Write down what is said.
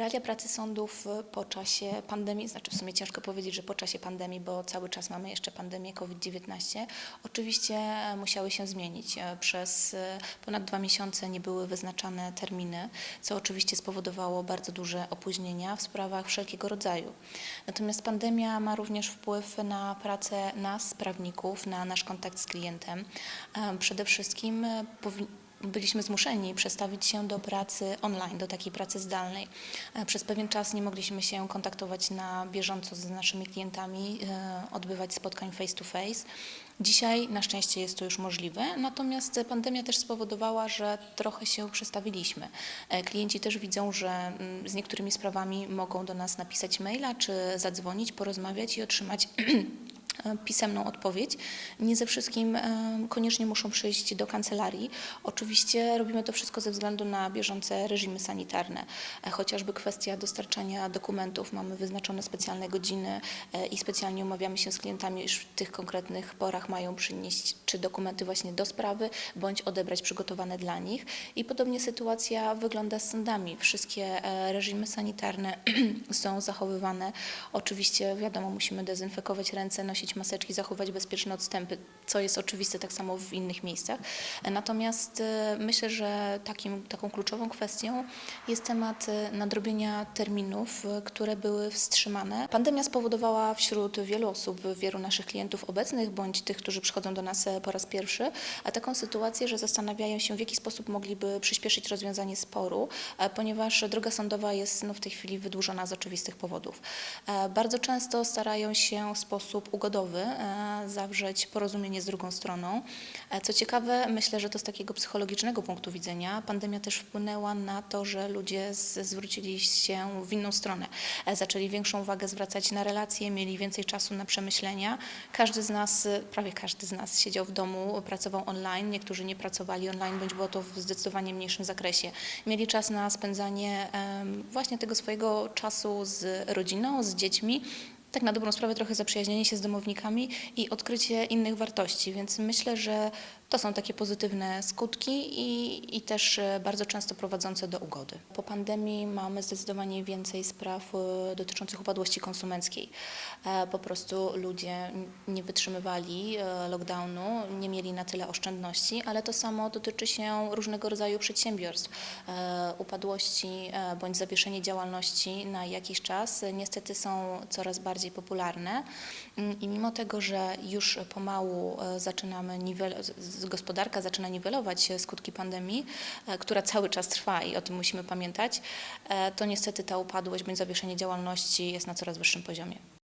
Realia pracy sądów po czasie pandemii, znaczy w sumie ciężko powiedzieć, że po czasie pandemii, bo cały czas mamy jeszcze pandemię COVID-19, oczywiście e, musiały się zmienić. E, Przez e, ponad dwa miesiące nie były wyznaczane terminy, co oczywiście spowodowało bardzo duże opóźnienia w sprawach wszelkiego rodzaju. Natomiast pandemia ma również wpływ na pracę nas, prawników, na nasz kontakt z klientem. Przede wszystkim e, powi- byliśmy zmuszeni przestawić się do pracy online, do takiej pracy zdalnej. E, Przez pewien czas nie mogliśmy się kontaktować na bieżąco z naszymi klientami, e, odbywać spotkań face to face. Dzisiaj na szczęście jest to już możliwe, natomiast pandemia też spowodowała, że trochę się przestawiliśmy. E, Klienci też widzą, że mm, z niektórymi sprawami mogą do nas napisać maila czy zadzwonić, porozmawiać i otrzymać pisemną odpowiedź. Nie ze wszystkim e, koniecznie muszą przyjść do kancelarii. Oczywiście robimy to wszystko ze względu na bieżące reżimy sanitarne. E, Chociażby kwestia dostarczania dokumentów. Mamy wyznaczone specjalne godziny e, i specjalnie umawiamy się z klientami, iż w tych konkretnych porach mają przynieść czy dokumenty właśnie do sprawy, bądź odebrać przygotowane dla nich. I podobnie sytuacja wygląda z sądami. Wszystkie e, reżimy sanitarne są zachowywane. Oczywiście wiadomo, musimy dezynfekować ręce, nosić maseczki, zachować bezpieczne odstępy, co jest oczywiste tak samo w innych miejscach. Natomiast e, myślę, że takim, taką kluczową kwestią jest temat e, nadrobienia terminów, e, które były wstrzymane. Pandemia spowodowała wśród wielu osób, wielu naszych klientów obecnych, bądź tych, którzy przychodzą do nas po raz pierwszy, a taką sytuację, że zastanawiają się, w jaki sposób mogliby przyspieszyć rozwiązanie sporu, ponieważ droga sądowa jest no, w tej chwili wydłużona z oczywistych powodów. Bardzo często starają się w sposób ugodowy e, zawrzeć porozumienie z drugą stroną. E, Co ciekawe, myślę, że to z takiego psychologicznego punktu widzenia pandemia też wpłynęła na to, że ludzie zwrócili się w inną stronę. E, Zaczęli większą uwagę zwracać na relacje, mieli więcej czasu na przemyślenia. Każdy z nas, prawie każdy z nas siedział w domu, pracował online, niektórzy nie pracowali online, bądź było to w zdecydowanie mniejszym zakresie. Mieli czas na spędzanie właśnie tego swojego czasu z rodziną, z dziećmi, tak na dobrą sprawę trochę zaprzyjaźnienie się z domownikami i odkrycie innych wartości, więc myślę, że to są takie pozytywne skutki i, i też e, bardzo często prowadzące do ugody. Po pandemii mamy zdecydowanie więcej spraw e, dotyczących upadłości konsumenckiej. E, Po prostu ludzie nie wytrzymywali lockdownu, nie mieli na tyle oszczędności, ale to samo dotyczy się różnego rodzaju przedsiębiorstw. Upadłości bądź zawieszenie działalności na jakiś czas niestety są coraz bardziej popularne Mm, i mimo tego, że już pomału zaczynamy niwel- z- z- gospodarka zaczyna niwelować skutki pandemii, e, która cały czas trwa i o tym musimy pamiętać, e, to niestety ta upadłość bądź zawieszenie działalności jest na coraz wyższym poziomie.